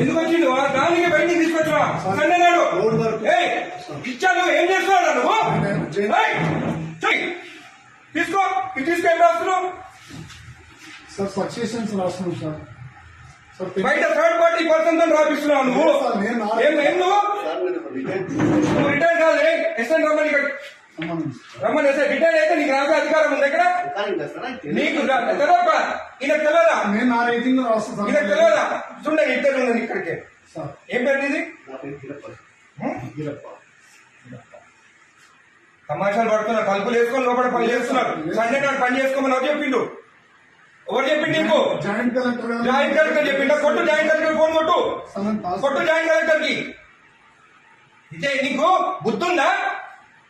ఎందుకు వచ్చిండు? దానికి బయటికి తీసుకొచ్చా సండే నాడు ఏయ్, ఇచ్చాను ఏం చేస్తున్నాడు నువ్వు. తీసుకో ఇది తీసుకో ఏం రాస్తున్నావు? సార్ సక్సెషన్స్ రాస్తున్నాం సార్. బయట థర్డ్ పార్టీ పర్సన్తో రాపిస్తున్నావు నువ్వు? ఏం నువ్వు? రిటైర్ కాదు ఎస్ఎన్ సార్. రమ్మని రిటైర్ అయితే నీకు రాసే అధికారం ఉంది ఇక్కడ నీకు తెలియక ఈయన తెలియదా నేను నా రేటింగ్ ఈయన తెలియదా చూడండి ఇద్దరు ఉన్నది ఇక్కడికి. ఏం పేరు? గిరప్ప. తమాషాలు పడుతున్నారు తలుపులు వేసుకొని లోపల పని చేస్తున్నారు. సండే నాడు పని చేసుకోమని ఎవరు చెప్పిండు ఎవరు చెప్పిండు నీకు? జాయింట్ కలెక్టర్ జాయింట్ కలెక్టర్ చెప్పిండా కొట్టు జాయింట్ కలెక్టర్ ఫోన్ కొట్టు. కొట్టు జాయింట్ కలెక్టర్కి ఇదే నీకు బుద్ధుందా?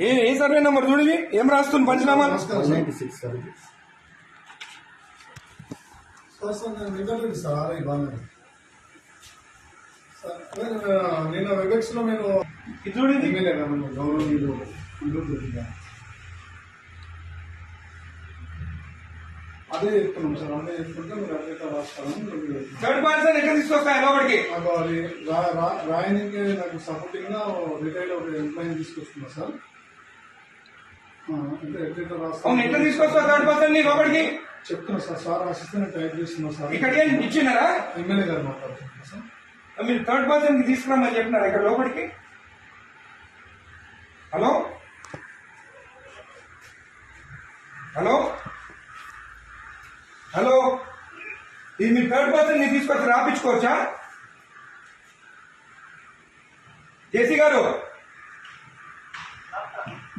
ఏ ఏ సర్వే నెంబర్ చూడు ఇవి? ఏం రాస్తుంది సార్ నేను నేను- వెబెక్స్లో గౌరవనీయులు. అదే చెప్తున్నాం సార్ చెప్తుంటే మీరు. థర్డ్ పర్సన్ ఎక్కడ రాయనికి నాకు సపోర్టింగ్గా రిటైర్డ్ ఒక ఎంప్లాయీ తీసుకొస్తున్నా సార్ అవును ఎట్లా తీసుకొస్తావు థర్డ్ పర్సన్ని లోపలికి. చెప్తున్నా సార్ సార్ రాసిస్తే టైప్ చేస్తున్నా సార్. ఇక్కడికి ఇచ్చినారా? ఎమ్మెల్యే గారు మాట్లాడుతున్నా సార్. మీరు థర్డ్ పర్సన్కి తీసుకురామని చెప్పినారా ఇక్కడ లోపలికి. హలో? హలో? హలో? ఇది మీ థర్డ్ పర్సన్ని తీసుకొచ్చి రాపించుకోవచ్చా? జేసీ గారు?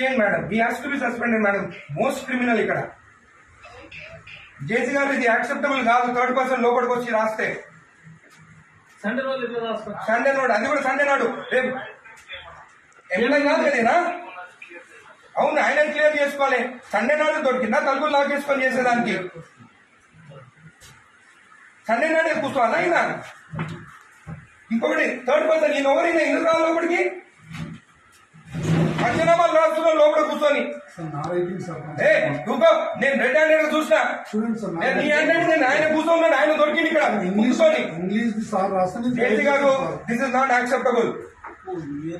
చేయండి మేడం. ఈ has to be suspended madam. Most criminal ఇక్కడ. జేసీ గారు ఇది యాక్సెప్టబుల్ కాదు. థర్డ్ పర్సన్ లోపలికి వచ్చి రాస్తే. సండే రోజు సండే నాడు. అది కూడా సండే నాడు. రేపు. ఎమ్మెల్యే కాదు కదేనా అవును ఆయన క్లియర్ చేసుకోవాలి. సండే నాడు దొరికిందా? తలుపులు లాక్ చేసుకొని చేసేదానికి. సండే నాడే కూర్చోవాలా ఆయన ఇంకొకటి థర్డ్ పర్సన్ ఈయన ఎవరైనా ఎందుకు రావాలి లోపలికి? పంచనామాలు రాస్తున్నా లోపల కూర్చొని. నేను రెడ్ హ్యాండెడ్ చూసినా. నేను నీ హ్యాండెడ్ నేను ఆయన కూర్చోన్నాడు ఆయన దొరికింది ఇక్కడ. కూర్చొని. ఇంగ్లీష్ సార్ గారు దిస్ ఇస్ నాట్ యాక్సెప్టబుల్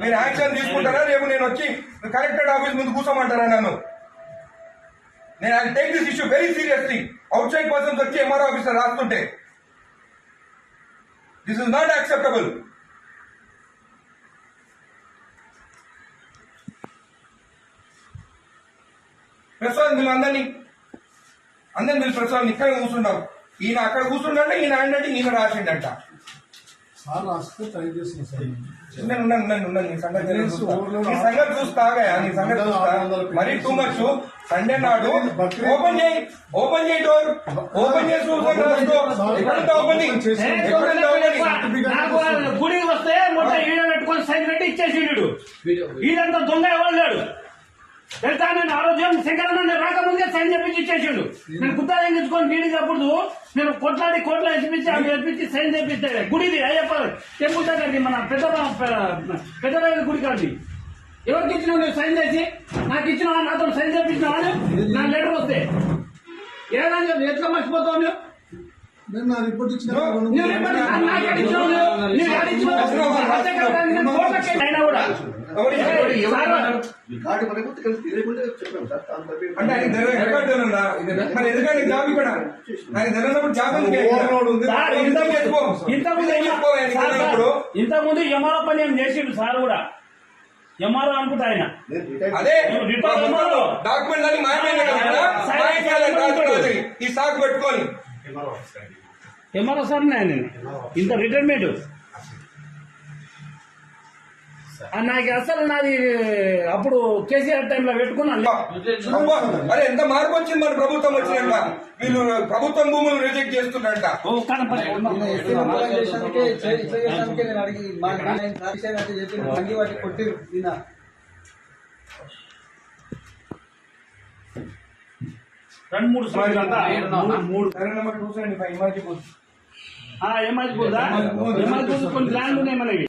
మీరు యాక్షన్ తీసుకుంటారా? రేపు నేను వచ్చి కలెక్టరేట్ ఆఫీస్ ముందు కూర్చోమంటారా నన్ను? నేను I take this issue very seriously outside persons వచ్చి MR officer రాస్తుంటే. This is not acceptable Prasad వీళ్ళు అందరినీ అందరిని వీళ్ళు ప్రసాద్ ఇక్కడ కూర్చుంటాం ఈయన అక్కడ కూర్చుండంటే ఈయన అంటే ఈయన రాసిండంట. సార్ రాస్తే ట్రై చేస్తున్నా సార్. నేను. ఉన్నాను ఉన్నాను ఉన్నాను ఉన్నాను నీ సంగతి నీ సంగతి చూస్తాగా నీ సంగతి చూస్తా. మరీ టూ మచ్ సండే నాడు ఓపెన్ చేయి ఓపెన్ చేయి డోర్ ఓపెన్ చేసి చూసుకోండి రాసుకో ఎక్కడంతా ఓపెనింగ్ చేసి- ఎక్కడంతా ఓపెనింగ్ నాకు గుడికి వస్తే మొత్తం ఈడ పెట్టుకొని సైన్ పెట్టి ఇచ్చేసి ఈడంతా దొంగ ఎవరు లేడు? తెలుసా నేను ఆరోగ్యం శంకరన్న నేను రాకముందే సైన్ చెప్పించి ఇచ్చేసిండు. నేను గుత్తా తెంగించుకొని నీడికి అప్పుడు నేను కొట్లాడి కోట్ల ఎత్తిపించి అవి ఎత్తిపించి సైన్ చేపిస్తే గుడిది అయ్యప్ప టెంపుల్ దగ్గరది మన పెద్ద పెద్ద గుడి కాదు ఎవరికి ఇచ్చినావు నువ్వు సైన్ చేసి నాకు ఇచ్చినావా నాతో సైన్ చేపించినావా నా లెటర్ వస్తే. ఏదైనా ఎట్లా మర్చిపోతావు నువ్వు? నేను నా రిపోర్ట్ ఇచ్చిన నువ్వు రిపోర్ట్ నా- నాకు ఎడిచ్చినావు నువ్వు. నువ్వు ఎడిచ్చినావు. అంతేకాదు, నేను కోర్టుకి అయినా కూడా. ఎవరి- ఎవరి- ఎవరు- కార్డు మనకు తెలియకుండా చెప్పాం సార్ అంటే ఆయన తెలియదు రికార్డు మరి ఎందుకంటే జాబ్ ఇక్కడ ఆయన తెలియనప్పుడు జాబ్ ఇంతకుముందు ఎంఆర్ఓ పని ఏం చేసిండు సార్ కూడా ఎంఆర్ఓ అనుకుంటా ఆయన అదే. డాక్యుమెంట్ మాయమైంది. ఈ సాకు పెట్టుకొని ఎంఆర్ఓ సార్ నేను ఇంత రిటైర్మెంట్ నాకు అసలు నాది అప్పుడు కేసీఆర్ టైంలో పెట్టుకున్నాను. అరే ఎంత మార్పు వచ్చింది మన ప్రభుత్వం వచ్చినాక వీళ్ళు ప్రభుత్వం భూములు రిజెక్ట్ వాటి కొట్టిరు రెండు మూడు మూడు. పోదా. ఎమ్మాజీ కొన్ని ప్లాన్లు ఉన్నాయి మనకి